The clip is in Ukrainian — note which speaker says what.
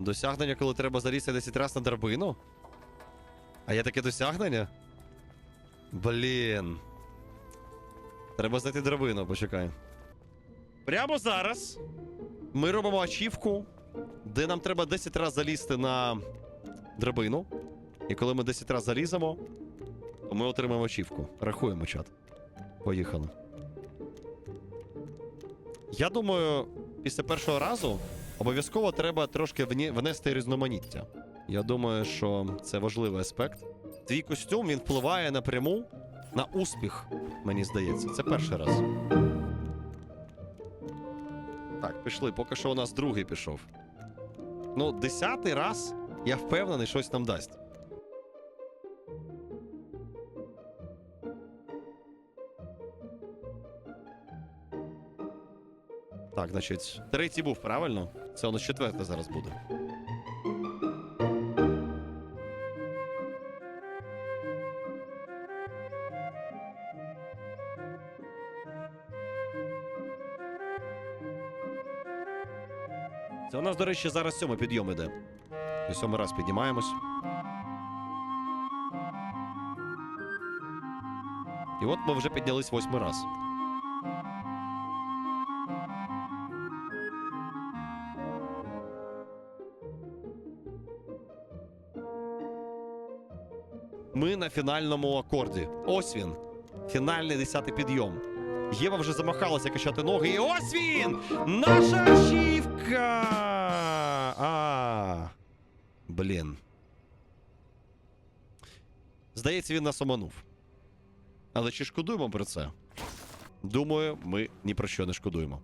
Speaker 1: Досягнення, коли треба залізти 10 разів на драбину? А є таке досягнення? Блін. Треба знайти драбину, почекай. Прямо зараз ми робимо ачівку, де нам треба 10 разів залізти на драбину. І коли ми 10 разів заліземо, то ми отримаємо ачівку. Рахуємо чат. Поїхали. Я думаю, після першого разу обов'язково треба трошки внести різноманіття. Я думаю, що це важливий аспект. Твій костюм він впливає напряму на успіх, мені здається. Це перший раз. Так, пішли. Поки що у нас другий пішов. Ну, десятий раз, я впевнений, щось нам дасть. Так, значить, третій був, правильно? Це у нас четвертий зараз буде. Це у нас, до речі, зараз сьомий підйом іде. Сьомий раз піднімаємось. І от ми вже піднялись восьмий раз. Ми на фінальному акорді. Ось він. Фінальний десятий підйом. Єва вже замахалася качати ноги. І ось він! Наша ачівка! А. Блін. Здається, він нас оманув. Але чи шкодуємо про це? Думаю, ми ні про що не шкодуємо.